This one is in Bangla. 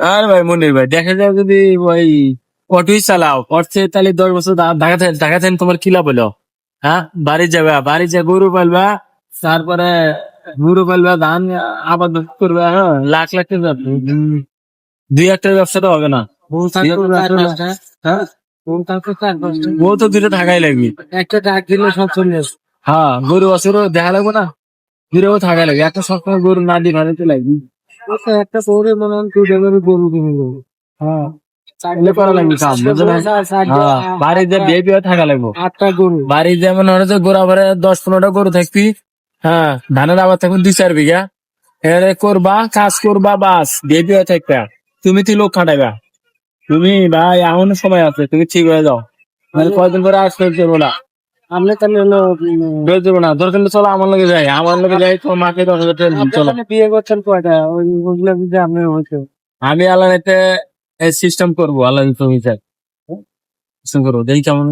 আর ভাই মনির ভাই দেখা যায় যদি ওই অটোই চালাও। অর্থে তাহলে দশ বছর ঢাকা ঢাকা তোমার কি লাভ হলো? হ্যাঁ বাড়ি যাবে বাড়ি যা গরু পালবা তারপরে গরু পালবা ধান আবাদ করবে হ্যাঁ লাখ লাখ দুই একটা ব্যবসা তো হবে না? পাঁচটা হ্যাঁ? ও তো দুটো থাকাই লাগবে। একটা ডাক দিলে সব চলে আসে হ্যাঁ গরু বছর দেখা লাগবে না? দুটো থাকাই লাগবে। একটা সবসময় গরু না দিয়ে ভাড়াতে লাগবে। ও একটা পৌরে মনে হয় তুই দেবে গরু কিনে দেবো হ্যাঁ। হ্যাঁ বাড়িতে গরু। গোড়া ভরে দশ পনেরোটা গরু থাকবি হ্যাঁ ধানের আবার থাকবে দুই চার বিঘা। এরে করবা কাজ করবা বাস বিয়ে বিয়ে থাকবে। তুমি তুই লোক খাটাইবা। তুমি ভাই এমন সময় আছে তুমি ঠিক হয়ে যাও। মানে কয়দিন পরে ফেরত না আপনি তাহলে হলো বের দেবো না? দরকার হলে চলো আমার লগে যাই। আমার লগে যাই তোমার মাকে দশ হাজার টাকা দিন, চলো। বিয়ে করছেন কয়টা? ওই ওগুলো যদি আপনি হয়েছে আমি আলাদা সিস্টেম করব আলাদা তুমি সিস্টেম করব দেখি কেমন